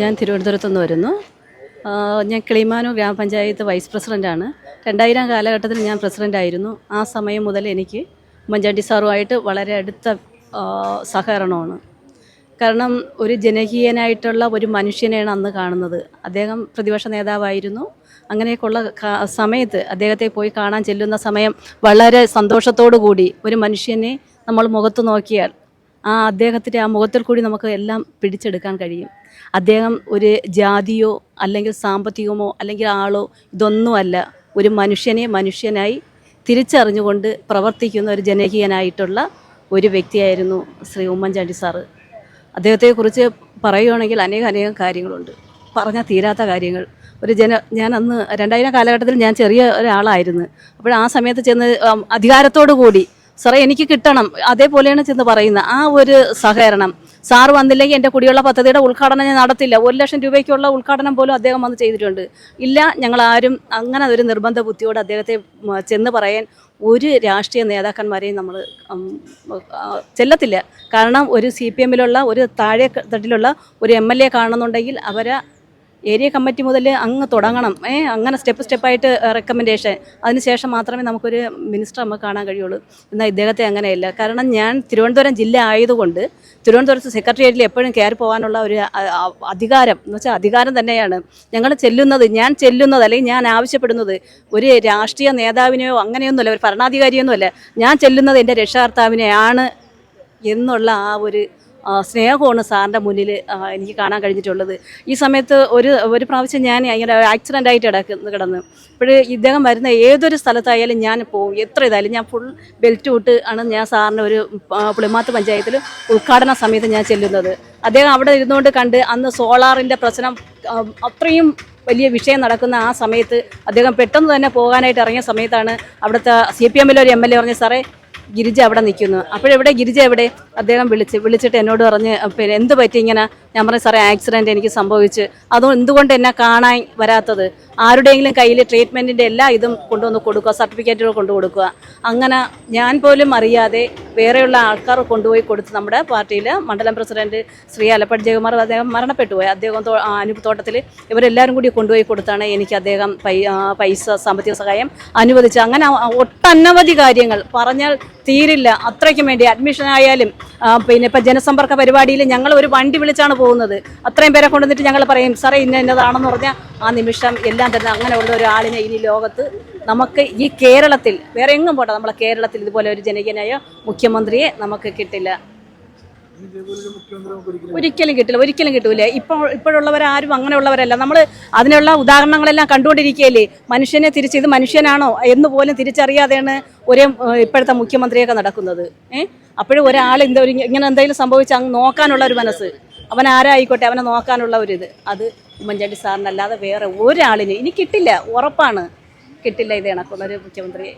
ഞാൻ തിരുവനന്തപുരത്തുനിന്ന് വരുന്നു. ഞാൻ കിളിമാനു ഗ്രാമപഞ്ചായത്ത് വൈസ് പ്രസിഡന്റാണ് രണ്ടായിരം കാലഘട്ടത്തിൽ ഞാൻ പ്രസിഡന്റായിരുന്നു ആ സമയം മുതൽ എനിക്ക് ഉമ്മൻചാണ്ടി സാറുമായിട്ട് വളരെ അടുത്ത സഹകരണമാണ്. കാരണം ഒരു ജനകീയനായിട്ടുള്ള ഒരു മനുഷ്യനെയാണ് അന്ന് കാണുന്നത്. അദ്ദേഹം പ്രതിപക്ഷ നേതാവായിരുന്നു. അങ്ങനെയൊക്കെയുള്ള സമയത്ത് അദ്ദേഹത്തെ പോയി കാണാൻ ചെല്ലുന്ന സമയം വളരെ സന്തോഷത്തോടു കൂടി ഒരു മനുഷ്യനെ നമ്മൾ മുഖത്ത് നോക്കിയാൽ ആ അദ്ദേഹത്തിന്റെ ആ മുഖത്തിൽ കൂടി നമുക്ക് എല്ലാം പിടിച്ചെടുക്കാൻ കഴിയും. അദ്ദേഹം ഒരു ജാതിയോ അല്ലെങ്കിൽ സാമ്പത്തികമോ അല്ലെങ്കിൽ ആളോ ഇതൊന്നുമല്ല. ഒരു മനുഷ്യനെ മനുഷ്യനായി തിരിച്ചറിഞ്ഞുകൊണ്ട് പ്രവർത്തിക്കുന്ന ഒരു ജനകീയനായിട്ടുള്ള ഒരു വ്യക്തിയായിരുന്നു ശ്രീ ഉമ്മൻചാണ്ടി സാറ്. അദ്ദേഹത്തെക്കുറിച്ച് പറയുകയാണെങ്കിൽ അനേകം അനേകം കാര്യങ്ങളുണ്ട്. പറഞ്ഞാൽ തീരാത്ത കാര്യങ്ങൾ. ഒരു ജന ഞാൻ അന്ന് രണ്ടായിരം കാലഘട്ടത്തിൽ ഞാൻ ചെറിയ ഒരാളായിരുന്നു. അപ്പോൾ ആ സമയത്ത് ചെന്ന് അധികാരത്തോടു കൂടി സാറേ എനിക്ക് കിട്ടണം. അതേപോലെയാണ് ചെന്ന് പറയുന്നത്. ആ ഒരു സഹകരണം. സാറ് വന്നില്ലെങ്കിൽ എന്റെ കുടിയുള്ള പദ്ധതിയുടെ ഉദ്ഘാടനം ഞാൻ നടത്തില്ല. ഒരു ലക്ഷം രൂപയ്ക്കുള്ള ഉദ്ഘാടനം പോലും അദ്ദേഹം വന്ന് ചെയ്തിട്ടുണ്ട്. ഇല്ല ഞങ്ങൾ ആരും അങ്ങനെ ഒരു നിർബന്ധ ബുദ്ധിയോട് അദ്ദേഹത്തെ ചെന്ന് പറയാൻ ഒരു രാഷ്ട്രീയ നേതാക്കന്മാരെയും നമ്മൾ ചെല്ലത്തില്ല. കാരണം ഒരു സി പി എമ്മിലുള്ള ഒരു താഴെ തട്ടിലുള്ള ഒരു എം എൽ എ കാണുന്നുണ്ടെങ്കിൽ അവരെ ഏരിയ കമ്മിറ്റി മുതൽ അങ്ങ് തുടങ്ങണം. ഏ അങ്ങനെ സ്റ്റെപ്പ് സ്റ്റെപ്പായിട്ട് റെക്കമെൻഡേഷൻ അതിനുശേഷം മാത്രമേ നമുക്കൊരു മിനിസ്റ്റർ നമുക്ക് കാണാൻ കഴിയുള്ളൂ. എന്നാൽ ഇദ്ദേഹത്തെ അങ്ങനെയല്ല. കാരണം ഞാൻ തിരുവനന്തപുരം ജില്ല ആയതുകൊണ്ട് തിരുവനന്തപുരത്ത് സെക്രട്ടേറിയറ്റിൽ എപ്പോഴും കയറി പോകാനുള്ള ഒരു അധികാരം എന്ന് വെച്ചാൽ അധികാരം തന്നെയാണ്. ഞങ്ങൾ ചെല്ലുന്നത് ഞാൻ ചെല്ലുന്നത് അല്ലെങ്കിൽ ഞാൻ ആവശ്യപ്പെടുന്നത് ഒരു രാഷ്ട്രീയ നേതാവിനെയോ അങ്ങനെയൊന്നുമല്ല ഒരു ഭരണാധികാരിയൊന്നുമല്ല. ഞാൻ ചെല്ലുന്നത് എന്റെ രക്ഷാകർത്താവിനെയാണ് എന്നുള്ള ആ ഒരു സ്നേഹമാണ് സാറിന്റെ മുന്നിൽ എനിക്ക് കാണാൻ കഴിഞ്ഞിട്ടുള്ളത്. ഈ സമയത്ത് ഒരു ഒരു പ്രാവശ്യം ഞാൻ ഇങ്ങനെ ആക്സിഡന്റ് ആയിട്ട് കിടക്കുന്നു കിടന്ന്. അപ്പോൾ ഇദ്ദേഹം വരുന്ന ഏതൊരു സ്ഥലത്തായാലും ഞാൻ പോകും. എത്ര ഇതായാലും ഞാൻ ഫുൾ ബെൽറ്റ് ഇട്ട് ആണ് ഞാൻ സാറിന്റെ ഒരു പുളിമാത്ത് പഞ്ചായത്തിൽ ഉദ്ഘാടന സമയത്ത് ഞാൻ ചെല്ലുന്നത്. അദ്ദേഹം അവിടെ ഇരുന്നുകൊണ്ട് കണ്ട് അന്ന് സോളാറിന്റെ പ്രശ്നം അത്രയും വലിയ വിഷയം നടക്കുന്ന ആ സമയത്ത് അദ്ദേഹം പെട്ടെന്ന് തന്നെ പോകാനായിട്ട് ഇറങ്ങിയ സമയത്താണ് അവിടുത്തെ സി പി എമ്മിലെ ഒരു എം എൽ എ പറഞ്ഞത് സാറേ ഗിരിജ അവിടെ നിൽക്കുന്നു. അപ്പോഴെവിടെ ഗിരിജ എവിടെ? അദ്ദേഹം വിളിച്ച് വിളിച്ചിട്ട് എന്നോട് പറഞ്ഞ് പിന്നെ എന്ത് പറ്റി ഇങ്ങനെ ഞാൻ പറഞ്ഞു സാറേ ആക്സിഡന്റ് എനിക്ക് സംഭവിച്ച്. അതും എന്തുകൊണ്ട് എന്നെ കാണാൻ വരാത്തത്? ആരുടെയെങ്കിലും കയ്യിൽ ട്രീറ്റ്മെന്റിന്റെ എല്ലാ ഇതും കൊണ്ടുവന്ന് കൊടുക്കുക സർട്ടിഫിക്കറ്റുകൾ കൊണ്ടു കൊടുക്കുക. അങ്ങനെ ഞാൻ പോലും അറിയാതെ വേറെയുള്ള ആൾക്കാർ കൊണ്ടുപോയി കൊടുത്ത് നമ്മുടെ പാർട്ടിയിൽ മണ്ഡലം പ്രസിഡന്റ് ശ്രീ ആലപ്പാട് ജയകുമാർ അദ്ദേഹം മരണപ്പെട്ടു പോയി. അദ്ദേഹം തോ- ആ, അനൂപ് തോട്ടത്തിൽ ഇവരെല്ലാവരും കൂടി കൊണ്ടുപോയി കൊടുത്താണ് എനിക്ക് അദ്ദേഹം പൈസ സാമ്പത്തിക സഹായം അനുവദിച്ചത്. അങ്ങനെ ഒട്ടനവധി കാര്യങ്ങൾ പറഞ്ഞാൽ തീരില്ല. അത്രയ്ക്കും വേണ്ടി അഡ്മിഷൻ ആയാലും പിന്നെ ഇപ്പം ജനസമ്പർക്ക പരിപാടിയിൽ ഞങ്ങൾ ഒരു വണ്ടി വിളിച്ചാണ് പോകുന്നത്. അത്രയും പേരെ കൊണ്ടുവന്നിട്ട് ഞങ്ങൾ പറയും സാറേ ഇന്ന ഇന്നതാണെന്ന് പറഞ്ഞാൽ ആ നിമിഷം എല്ലാം തന്നെ അങ്ങനെയുള്ള ഒരാളിനെ ഇനി ലോകത്ത് നമുക്ക് ഈ കേരളത്തിൽ വേറെ എങ്ങും പോട്ടെ നമ്മളെ കേരളത്തിൽ ഇതുപോലെ ഒരു ജനകീയനായ മുഖ്യമന്ത്രിയെ നമുക്ക് കിട്ടില്ല. ഒരിക്കലും കിട്ടില്ല. ഒരിക്കലും കിട്ടൂല. ഇപ്പോൾ ഇപ്പോഴുള്ളവരാരും അങ്ങനെയുള്ളവരല്ല. നമ്മൾ അതിനുള്ള ഉദാഹരണങ്ങളെല്ലാം കണ്ടുകൊണ്ടിരിക്കുകയല്ലേ? മനുഷ്യനെ തിരിച്ച് ഇത് മനുഷ്യനാണോ എന്ന് പോലും തിരിച്ചറിയാതെയാണ് ഒരേ ഇപ്പോഴത്തെ മുഖ്യമന്ത്രിയൊക്കെ നടക്കുന്നത്. ഏഹ് അപ്പോഴും ഒരാൾ എന്തോ ഇങ്ങനെ എന്തെങ്കിലും സംഭവിച്ചാൽ അങ്ങ് നോക്കാനുള്ള ഒരു മനസ്സ്. അവൻ ആരായിക്കോട്ടെ അവനെ നോക്കാനുള്ള ഒരു ഇത്. അത് ഉമ്മൻചാണ്ടി സാറിനല്ലാതെ വേറെ ഒരാളിന് ഇനി കിട്ടില്ല ഉറപ്പാണ്. കിട്ടില്ല ഇത് കണക്കുള്ള ഒരു മുഖ്യമന്ത്രിയെ.